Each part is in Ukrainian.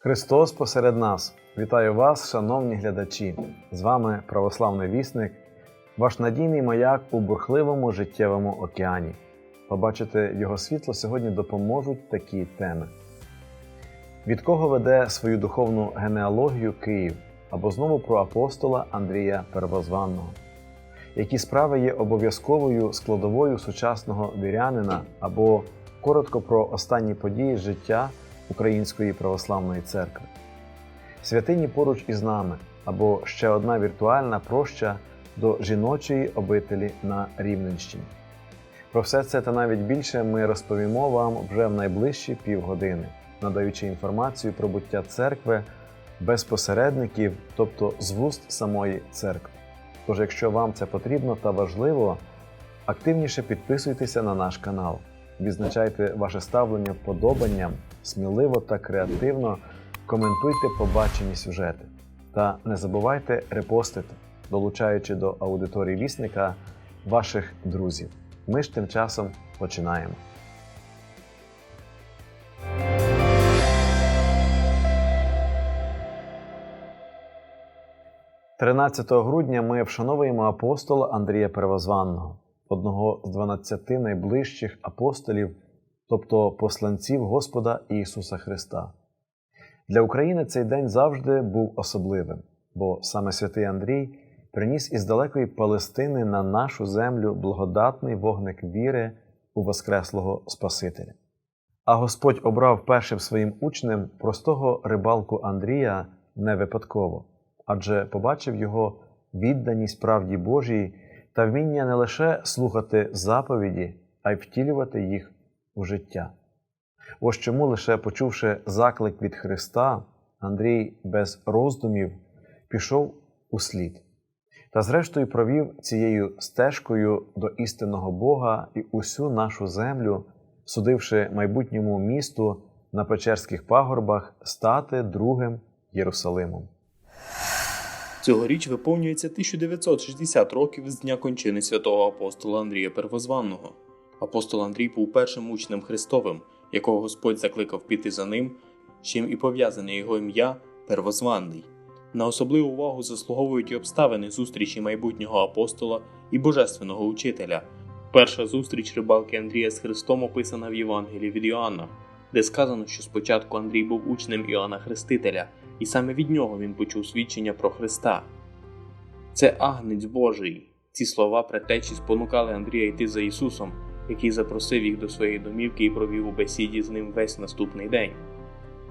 Христос посеред нас. Вітаю вас, шановні глядачі! З вами православний вісник, ваш надійний маяк у бурхливому життєвому океані. Побачити його світло сьогодні допоможуть такі теми: від кого веде свою духовну генеалогію Київ або знову про апостола Андрія Первозванного, які справи є обов'язковою складовою сучасного вірянина або коротко про останні події життя Української православної церкви. Святині поруч із нами або ще одна віртуальна проща до жіночої обителі на Рівненщині. Про все це та навіть більше ми розповімо вам вже в найближчі півгодини, надаючи інформацію про буття церкви без посередників, тобто з вуст самої церкви. Тож, якщо вам це потрібно та важливо, активніше підписуйтеся на наш канал, відзначайте ваше ставлення вподобанням, сміливо та креативно коментуйте побачені сюжети та не забувайте репостити, долучаючи до аудиторії вісника ваших друзів. Ми ж тим часом починаємо. – 13 грудня ми вшановуємо апостола Андрія Первозванного, одного з 12 найближчих апостолів, тобто посланців Господа Ісуса Христа. Для України цей день завжди був особливим, бо саме святий Андрій приніс із далекої Палестини на нашу землю благодатний вогник віри у Воскреслого Спасителя. А Господь обрав першим своїм учнем простого рибалку Андрія не випадково, адже побачив його відданість правді Божій та вміння не лише слухати заповіді, а й втілювати їх у життя. Ось чому, лише почувши заклик від Христа, Андрій без роздумів пішов у слід та, зрештою, провів цією стежкою до істинного Бога і усю нашу землю, судивши майбутньому місту на Печерських пагорбах стати другим Єрусалимом. Цьогоріч виповнюється 1960 років з дня кончини святого апостола Андрія Первозванного. Апостол Андрій був першим учнем Христовим, якого Господь закликав піти за ним, чим і пов'язане його ім'я Первозванний. На особливу увагу заслуговують і обставини зустрічі майбутнього апостола і божественного учителя. Перша зустріч рибалки Андрія з Христом описана в Євангелії від Іоанна, де сказано, що спочатку Андрій був учнем Іоанна Хрестителя, і саме від нього він почув свідчення про Христа. Це агнець Божий. Ці слова предтечі спонукали Андрія йти за Ісусом, який запросив їх до своєї домівки і провів у бесіді з ним весь наступний день.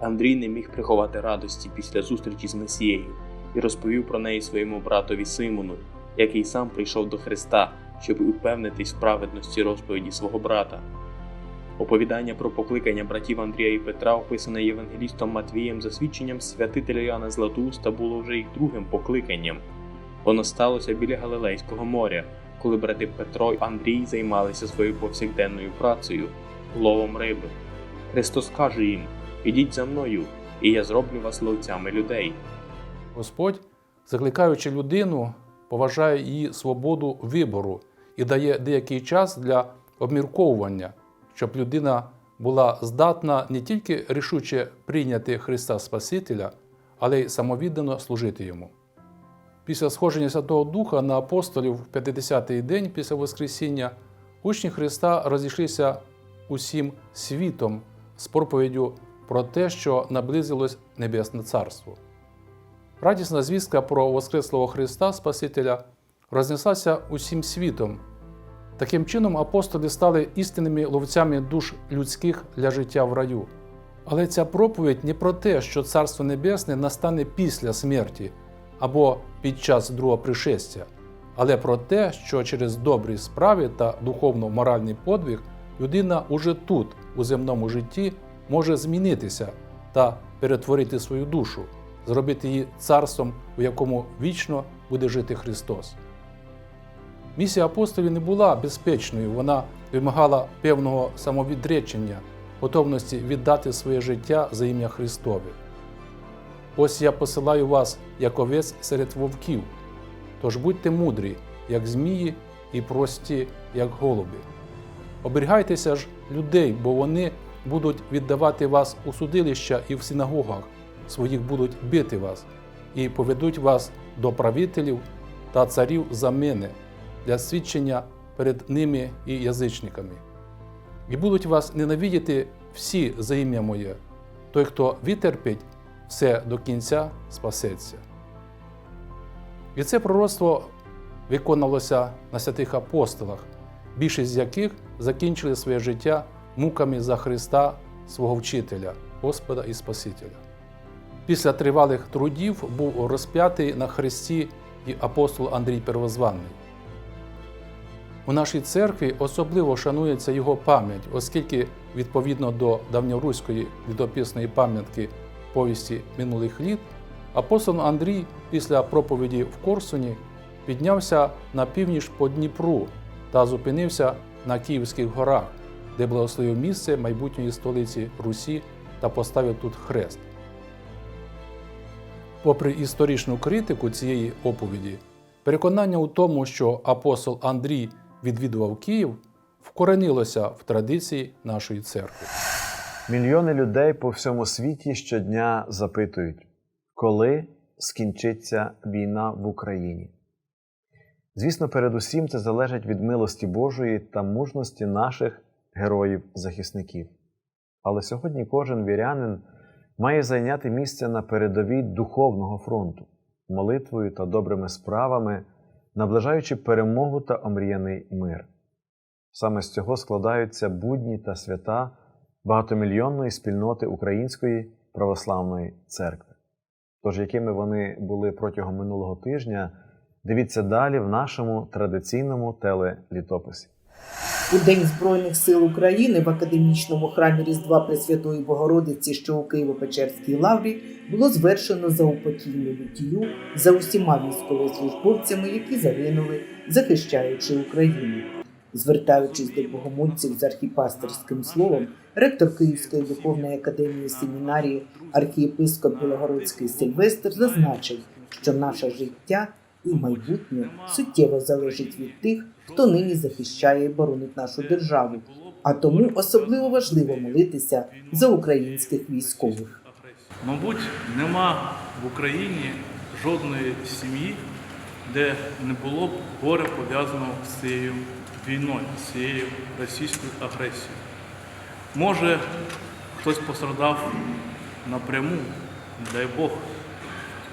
Андрій не міг приховати радості після зустрічі з Месією і розповів про неї своєму братові Симону, який сам прийшов до Христа, щоб упевнитись в праведності розповіді свого брата. Оповідання про покликання братів Андрія і Петра, описане євангелістом Матвієм за свідченням святителя Йоанна Златоуста, було вже їх другим покликанням. Воно сталося біля Галилейського моря, коли брати Петро і Андрій займалися своєю повсякденною працею, ловом риби. Христос каже їм: Ідіть за мною, і я зроблю вас ловцями людей. Господь, закликаючи людину, поважає її свободу вибору і дає деякий час для обмірковування, щоб людина була здатна не тільки рішуче прийняти Христа Спасителя, але й самовіддано служити йому. Після сходження Святого Духа на апостолів в 50-й день після Воскресіння учні Христа розійшлися усім світом з проповіддю про те, що наблизилось Небесне Царство. Радісна звістка про Воскреслого Христа Спасителя рознеслася усім світом. Таким чином, апостоли стали істинними ловцями душ людських для життя в раю. Але ця проповідь не про те, що Царство Небесне настане після смерті або під час другого пришестя, але про те, що через добрі справи та духовно-моральний подвиг людина уже тут, у земному житті, може змінитися та перетворити свою душу, зробити її царством, у якому вічно буде жити Христос. Місія апостолів не була безпечною, вона вимагала певного самовідречення, готовності віддати своє життя за ім'я Христове. Ось я посилаю вас як овець серед вовків, тож будьте мудрі, як змії, і прості, як голуби. Оберігайтеся ж людей, бо вони будуть віддавати вас у судилища і в синагогах, своїх будуть бити вас і поведуть вас до правителів та царів за мене для свідчення перед ними і язичниками. І будуть вас ненавидіти всі за ім'я моє. Той, хто витерпить все до кінця, спасеться. І це пророцтво виконалося на святих апостолах, більшість з яких закінчили своє життя муками за Христа, свого вчителя, Господа і Спасителя. Після тривалих трудів був розп'ятий на хресті і апостол Андрій Первозванний. У нашій церкві особливо шанується його пам'ять, оскільки відповідно до давньоруської літописної пам'ятки повісті минулих літ, апостол Андрій після проповіді в Корсуні піднявся на північ по Дніпру та зупинився на Київських горах, де благословив місце майбутньої столиці Русі та поставив тут хрест. Попри історичну критику цієї оповіді, переконання у тому, що апостол Андрій відвідував Київ, вкоренилося в традиції нашої церкви. Мільйони людей по всьому світі щодня запитують, коли скінчиться війна в Україні. Звісно, передусім це залежить від милості Божої та мужності наших героїв-захисників. Але сьогодні кожен вірянин має зайняти місце на передовій духовного фронту, молитвою та добрими справами, наближаючи перемогу та омріяний мир. Саме з цього складаються будні та свята багатомільйонної спільноти Української православної церкви. Тож, якими вони були протягом минулого тижня, дивіться далі в нашому традиційному телелітописі. У День Збройних сил України в академічному храмі Різдва Пресвятої Богородиці, що у Києво-Печерській лаврі, було звершено заупокійну літію за усіма військовослужбовцями, які загинули, захищаючи Україну. Звертаючись до богомольців з архіпастерським словом, ректор Київської духовної академії семінарії архієпископ Білогородський Сильвестр зазначив, що наше життя і майбутнє суттєво залежить від тих, хто нині захищає і боронить нашу державу. А тому особливо важливо молитися за українських військових. Мабуть, нема в Україні жодної сім'ї, де не було б горе пов'язано з цією війною, цією російською агресією. Може, хтось пострадав напряму, дай Бог.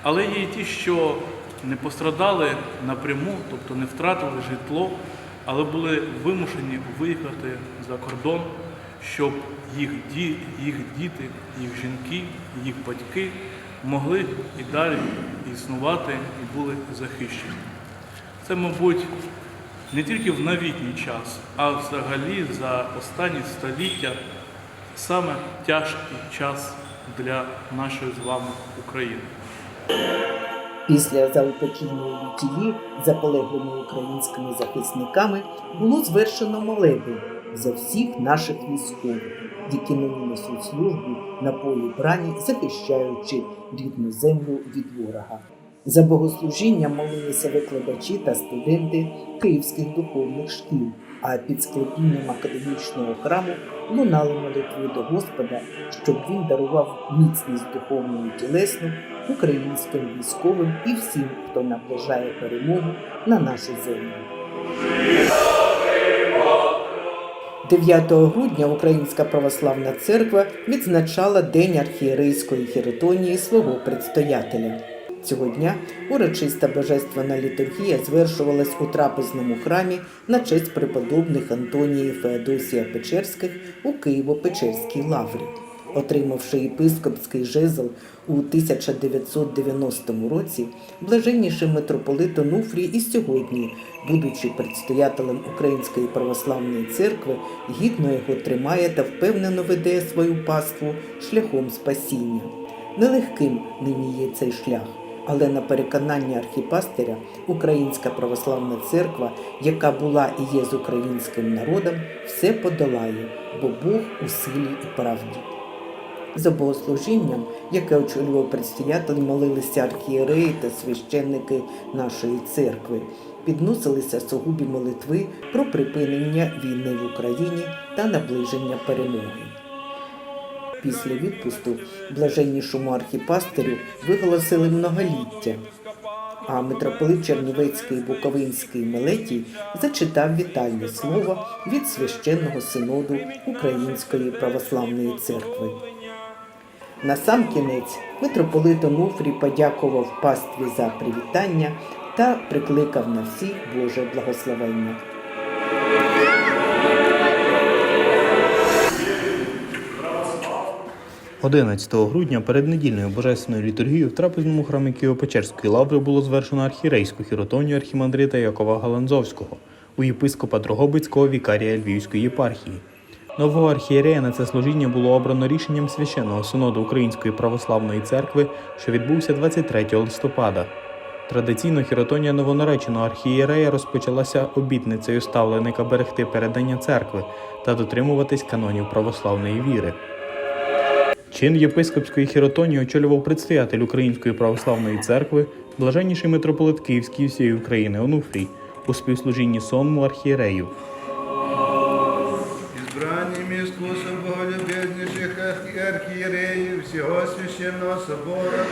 Але є і ті, що не пострадали напряму, тобто не втратили житло, але були вимушені виїхати за кордон, щоб їх, їх діти, їх жінки, їх батьки могли і далі існувати і були захищені. Це, мабуть, не тільки в новітній час, а взагалі за останні століття саме тяжкий час для нашої з вами України. Після заупокійної літії за полеглими українськими захисниками було звершено молебень за всіх наших військових, які нині несуть службу на полі брані, захищаючи рідну землю від ворога. За богослужінням молилися викладачі та студенти київських духовних шкіл, а під склепінням академічного храму лунали молитви до Господа, щоб він дарував міцність духовну і тілесну українським військовим і всім, хто наближає перемогу на нашу землю. 9 грудня Українська православна церква відзначала День архієрейської хіротонії свого предстоятеля. Цього дня урочиста божественна літургія звершувалась у трапезному храмі на честь преподобних Антонії Феодосія Печерських у Києво-Печерській лаврі. Отримавши єпископський жезл у 1990 році, блаженніший митрополит Онуфрій і сьогодні, будучи предстоятелем Української православної церкви, гідно його тримає та впевнено веде свою паству шляхом спасіння. Нелегким нині є цей шлях. Але на переконання архіпастиря Українська православна церква, яка була і є з українським народом, все подолає, бо Бог у силі і правді. За богослужінням, яке очолював предстоятель, молилися архієреї та священники нашої церкви. Підносилися сугубі молитви про припинення війни в Україні та наближення перемоги. Після відпусту блаженнішому архіпастирю виголосили многоліття. А митрополит Чернівецький Буковинський Мелетій зачитав вітальне слово від священного синоду Української православної церкви. На сам кінець митрополит Онуфрій подякував пастві за привітання та прикликав на всіх Боже благословення. 11 грудня перед недільною божественною літургією в трапезному храмі Києво-Печерської лаври було звершено архірейську хіротонію архімандрита Якова Галанзовського у єпископа Дрогобицького вікарія Львівської єпархії. Нового архієрея на це служіння було обрано рішенням священного синоду Української православної церкви, що відбувся 23 листопада. Традиційно хіротонія новонареченого архієрея розпочалася обітницею ставленика берегти передання церкви та дотримуватись канонів православної віри. Чин єпископської хіротонії очолював предстоятель Української православної церкви, блаженніший митрополит Київський всієї України Онуфрій у співслужінні сонму архиереев всего священного собора,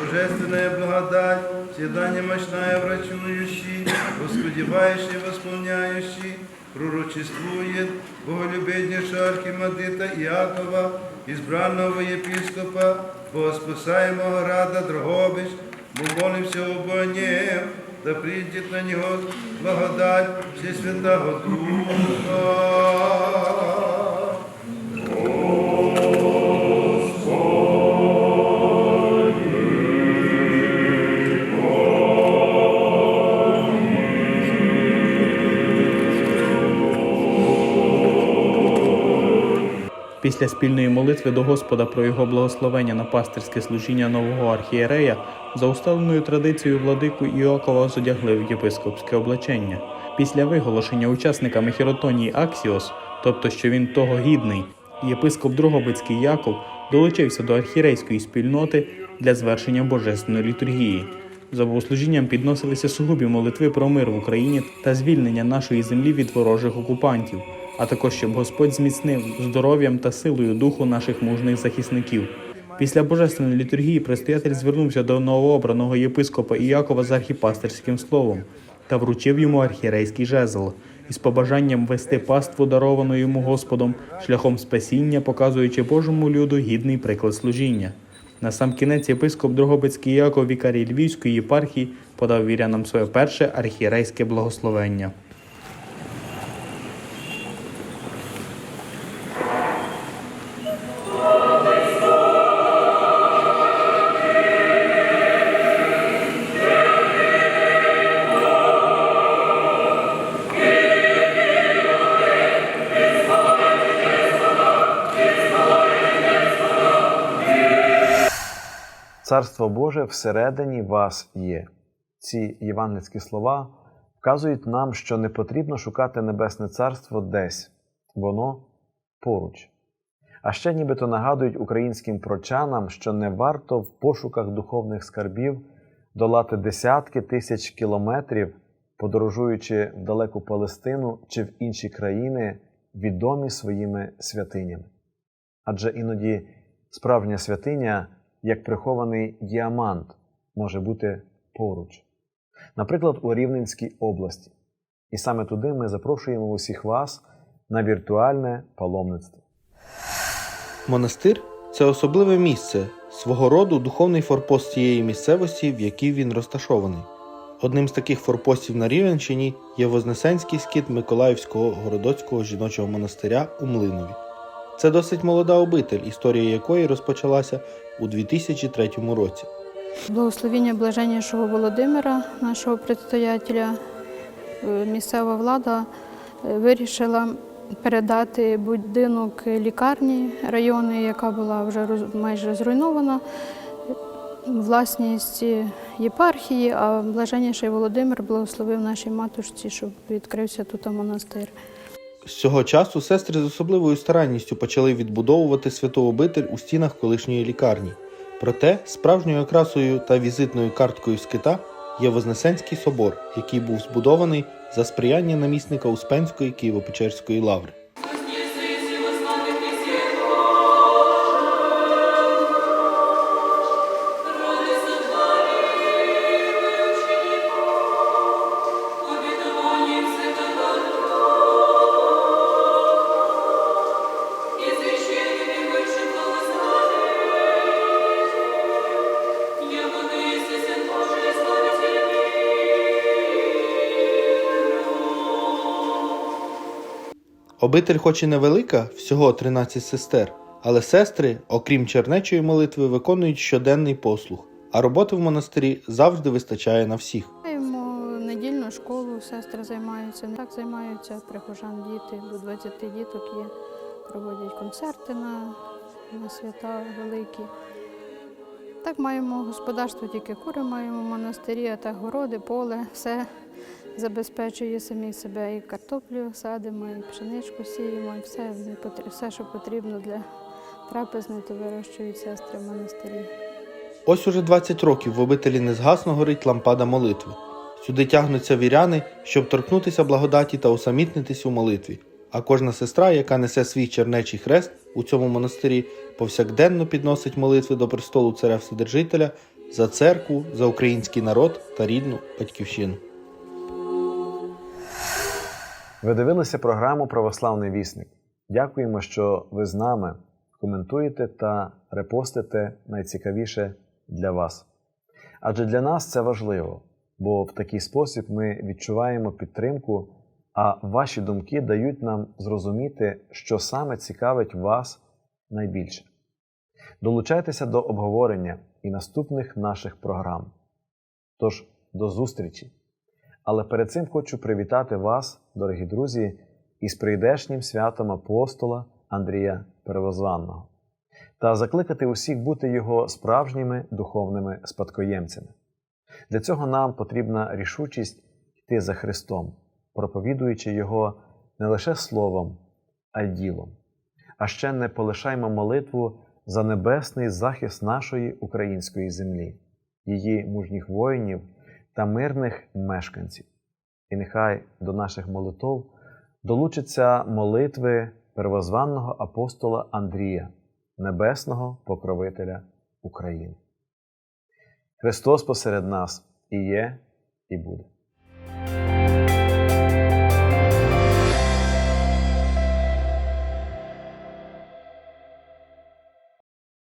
божественная благодать, всегда немощная врачующий, воскудевающий, восполняющий, пророчествует боголюбезнейшего архимандрита Иакова, избранного епископа, Богоспасаємого рада Дрогобич, молимся об нем, да придет на него благодать Всесвятого Духа. Після спільної молитви до Господа про його благословення на пастирське служіння нового архієрея за усталеною традицією владику Іокова зодягли в єпископське облачення. Після виголошення учасниками хіротонії Аксіос, тобто що він того гідний, єпископ Дрогобицький Яков долучився до архірейської спільноти для звершення божественної літургії. За богослужінням підносилися сугубі молитви про мир в Україні та звільнення нашої землі від ворожих окупантів, а також щоб Господь зміцнив здоров'ям та силою духу наших мужних захисників. Після божественної літургії предстоятель звернувся до новообраного єпископа Іякова з архіпастерським словом та вручив йому архірейський жезл із побажанням вести паству, даровану йому Господом, шляхом спасіння, показуючи Божому люду гідний приклад служіння. На сам кінець єпископ Дрогобицький Яков Вікарій Львівської єпархії подав вірянам своє перше архієрейське благословення. Царство Боже всередині вас є. Ці євангельські слова вказують нам, що не потрібно шукати Небесне Царство десь, воно поруч. А ще нібито нагадують українським прочанам, що не варто в пошуках духовних скарбів долати десятки тисяч кілометрів, подорожуючи в далеку Палестину чи в інші країни, відомі своїми святинями. Адже іноді справжня святиня, як прихований діамант, може бути поруч. Наприклад, у Рівненській області. І саме туди ми запрошуємо усіх вас на віртуальне паломництво. Монастир це особливе місце, свого роду духовний форпост цієї місцевості, в якій він розташований. Одним з таких форпостів на Рівенщині є Вознесенський скит Миколаївського городоцького жіночого монастиря у Млинові. Це досить молода обитель, історія якої розпочалася у 2003 році. Благословіння блаженнішого Володимира, нашого предстоятеля, е, місцева влада е, вирішила передати будинок лікарні району, яка була вже майже зруйнована, власність єпархії, а блаженніший Володимир благословив нашій матушці, щоб відкрився тут монастир. З цього часу сестри з особливою старанністю почали відбудовувати святу обитель у стінах колишньої лікарні. Проте справжньою окрасою та візитною карткою скита є Вознесенський собор, який був збудований за сприяння намісника Успенської Києво-Печерської лаври. Обитель хоч і невелика, всього 13 сестер, але сестри, окрім чернечої молитви, виконують щоденний послуг, а роботи в монастирі завжди вистачає на всіх. Маємо недільну школу, сестри займаються. Так займаються прихожан діти, до 20 діток є. Проводять концерти на, на свята великі. Так маємо господарство, тільки кури маємо в монастирі, а так городи, поле, все забезпечує самі себе. І картоплю садимо, і пшеничку сіємо, і все, все, що потрібно для трапезної, то вирощують сестри в монастирі. Ось уже 20 років в обителі незгасно горить лампада молитви. Сюди тягнуться віряни, щоб торкнутися благодаті та усамітнитись у молитві. А кожна сестра, яка несе свій чернечий хрест у цьому монастирі, повсякденно підносить молитви до престолу царя Вседержителя за церкву, за український народ та рідну батьківщину. Ви дивилися програму Православний вісник. Дякуємо, що ви з нами коментуєте та репостите найцікавіше для вас. Адже для нас це важливо, бо в такий спосіб ми відчуваємо підтримку, а ваші думки дають нам зрозуміти, що саме цікавить вас найбільше. Долучайтеся до обговорення і наступних наших програм. Тож, до зустрічі! Але перед цим хочу привітати вас, дорогі друзі, із прийдешнім святом апостола Андрія Перевозванного та закликати усіх бути його справжніми духовними спадкоємцями. Для цього нам потрібна рішучість йти за Христом, проповідуючи Його не лише словом, а й ділом. А ще не полишаймо молитву за небесний захист нашої української землі, її мужніх воїнів та мирних мешканців. І нехай до наших молитов долучаться молитви первозванного апостола Андрія, небесного покровителя України. Христос посеред нас і є, і буде.